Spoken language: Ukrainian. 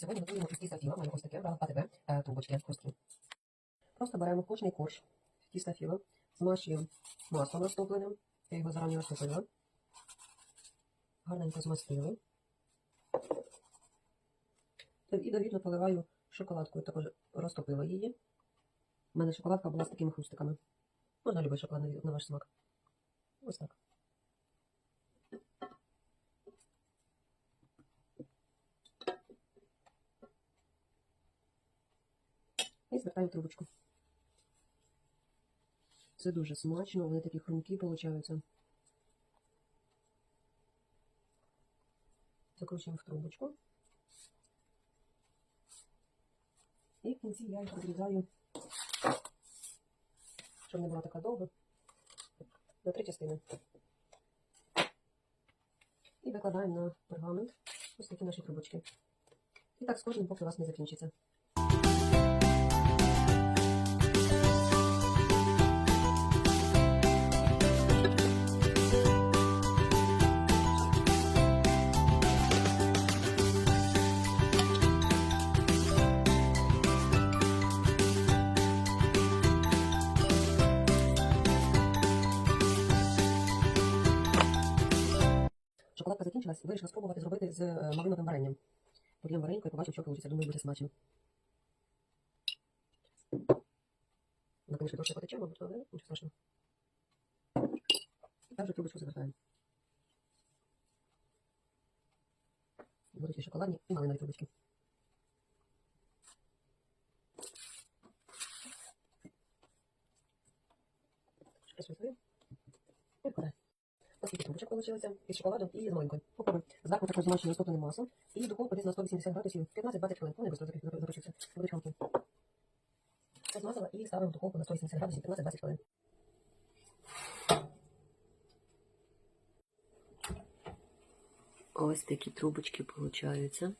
Сьогодні готуємо із тіста філа, маємо ось таке брала АТБ трубочки хрусткі. Просто беремо кожний корж тіста філа, змащуємо маслом розтопленим, я його зарані розтопила, гарненько змастили. І довідно поливаю шоколадкою, також розтопила її. У мене шоколадка була з такими хрустиками. Можна любий шоколад на ваш смак. Ось так. І звертаю трубочку. Це дуже смачно, вони такі хрумкі получаються. Закручуємо в трубочку. І в кінці я їх розрізаю, щоб не була така довга, на три частини. І викладаємо на пергамент ось такі наші трубочки. І так з кожним, поки у вас не закінчиться. Закінчилась, вирішила спробувати зробити з е, малиновим варенням. Подіємо варенько і побачимо, що вийде. Думаю, буде смачно. Вона, звісно, трошки потече, мабуть, але нічого страшного. І так же трубочку завертаємо. Будуть і шоколадні, і малинові трубочки. Присвітую. І вкладаю. Ось такі вийшлося із шоколадом і з малинкою. Попробуй. Зверху також змащую розтопленим маслом. І духовку десь на 180 градусів 15-20 хвилин. Вони швидко запечуться. Будуть хамки. Це змазала і ставимо в духовку на 180 градусів 15-20 хвилин. Ось такі трубочки получаються.